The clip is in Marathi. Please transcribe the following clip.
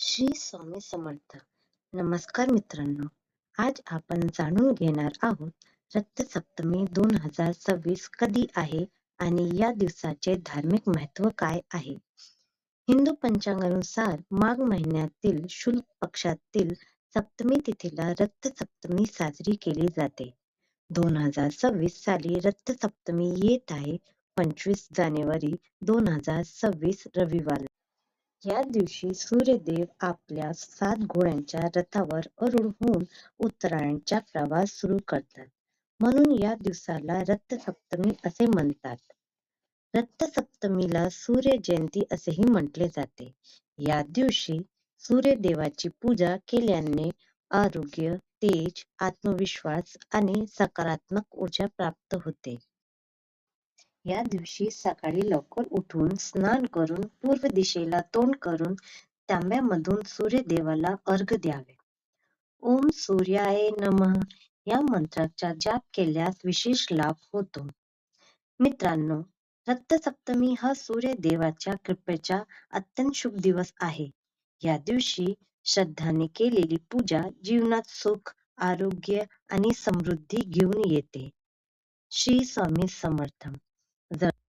श्री स्वामी समर्थ. नमस्कार मित्रांनो आज आपण जाणून घेणार आहोत रक्तसप्तमी दोन हजार सव्वीस कधी आहे आणि या दिवसाचे धार्मिक महत्त्व काय आहे? हिंदू पंचांगानुसार माघ महिन्यातील शुल्क पक्षातील सप्तमी तिथीला रक्तसप्तमी साजरी केली जाते. दोन हजार सव्वीस साली रक्तसप्तमी येत आहे पंचवीस जानेवारी दोन हजार सव्वीस रविवार. या दिवशी सूर्यदेव आपल्या सात घोड्यांच्या रथावर अरूढ होऊन उत्तरायणचा प्रवास सुरू करतात. म्हणून या दिवसाला रथसप्तमी असे म्हणतात. रक्तसप्तमीला सूर्य जयंती असेही म्हटले जाते. या दिवशी सूर्यदेवाची पूजा केल्याने आरोग्य तेज आत्मविश्वास आणि सकारात्मक ऊर्जा प्राप्त होते. या दिवशी सकाळी लवकर उठून स्नान करून पूर्व दिशेला तोंड करून तांब्यामधून सूर्यदेवाला अर्घ द्यावे. ओम सूर्याय नमः या मंत्राचा जाप केल्यास विशेष लाभ होतो. मित्रांनो रक्तसप्तमी हा सूर्यदेवाच्या कृपेचा अत्यंत शुभ दिवस आहे. या दिवशी श्रद्धाने केलेली पूजा जीवनात सुख आरोग्य आणि समृद्धी घेऊन येते. श्री स्वामी समर्थ. the